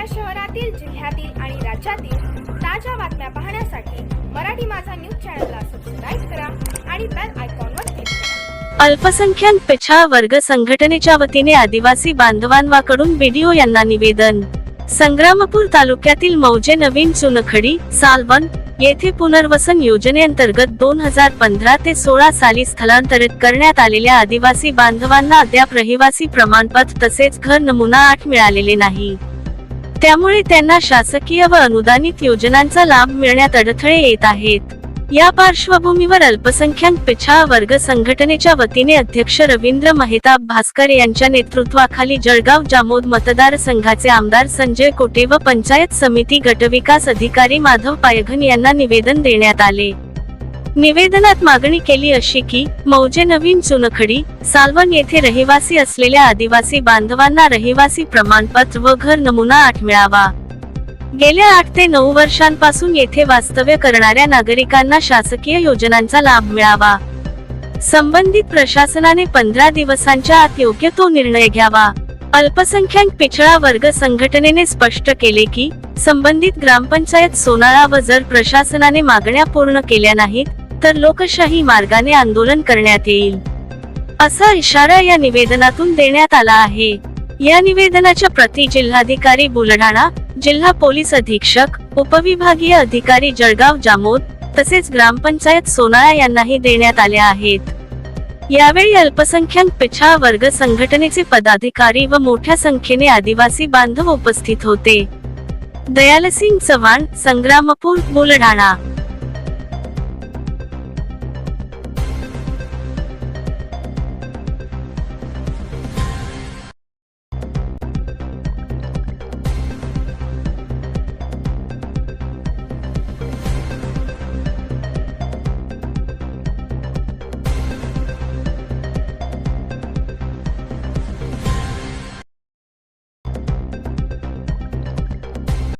आपल्या शहरातील जिल्ह्यातील आणि राज्यातील ताज्या बातम्या पाहण्यासाठी मराठी माझा न्यूज चॅनलला सबस्क्राईब करा आणि बेल आयकॉनवर क्लिक करा. अल्पसंख्याक पिछा वर्ग संघटनेच्या वतीने आदिवासी बांधवांवाकडून बीडीओ यांना निवेदन. संग्रामपूर तालुक्यातील मौजे नवीन चुनखडी सालवन येथे पुनर्वसन योजनेअंतर्गत दोन हजार पंधरा ते सोळा साली स्थलांतरित करण्यात आलेल्या आदिवासी बांधवांना अद्याप रहिवासी प्रमाणपत्र तसेच घर नमुना आठ मिळालेले नाही. त्यामुळे त्यांना शासकीय व अनुदानित योजनांचा लाभ मिळण्यात अडथळे येत आहेत. या पार्श्वभूमीवर अल्पसंख्याक पिछाळ वर्ग संघटनेच्या वतीने अध्यक्ष रवींद्र मेहताब भास्कर यांच्या नेतृत्वाखाली जळगाव जामोद मतदारसंघाचे आमदार संजय कोटे व पंचायत समिती गटविकास अधिकारी माधव पायघन यांना निवेदन देण्यात आले. निवेदनात मागणी केली अशी की मौजे नवीन चुनखडी सालवण येथे रहिवासी असलेल्या आदिवासी बांधवांना रहिवासी प्रमाणपत्र व घर नमुना आठ मिळावा. गेल्या आठ ते नऊ वर्षांपासून येथे वास्तव्य करणाऱ्या नागरिकांना शासकीय योजनांचा लाभ मिळावा. संबंधित प्रशासनाने पंधरा दिवसांच्या आत योग्य तो निर्णय घ्यावा. अल्पसंख्याक पिछळा वर्ग संघटनेने स्पष्ट केले की संबंधित ग्रामपंचायत सोनाळा व जर प्रशासनाने मागण्या पूर्ण केल्या नाहीत तर लोकशाही मार्गाने आंदोलन करण्यात येईल. असा इशारा या निवेदनातून देण्यात आला आहे. या निवेदनाच्या प्रति जिल्हाधिकारी बुलढाणा जिल्हा पोलीस अधीक्षक उपविभागीय अधिकारी जळगाव जामोद तसेच ग्रामपंचायत सोनाळा यांनाही देण्यात आल्या आहेत. यावेळी अल्पसंख्याक पिछा वर्ग संघटनेचे पदाधिकारी व मोठ्या संख्येने आदिवासी बांधव उपस्थित होते. दयालसिंग चव्हाण संग्रामपूर बुलढाणा.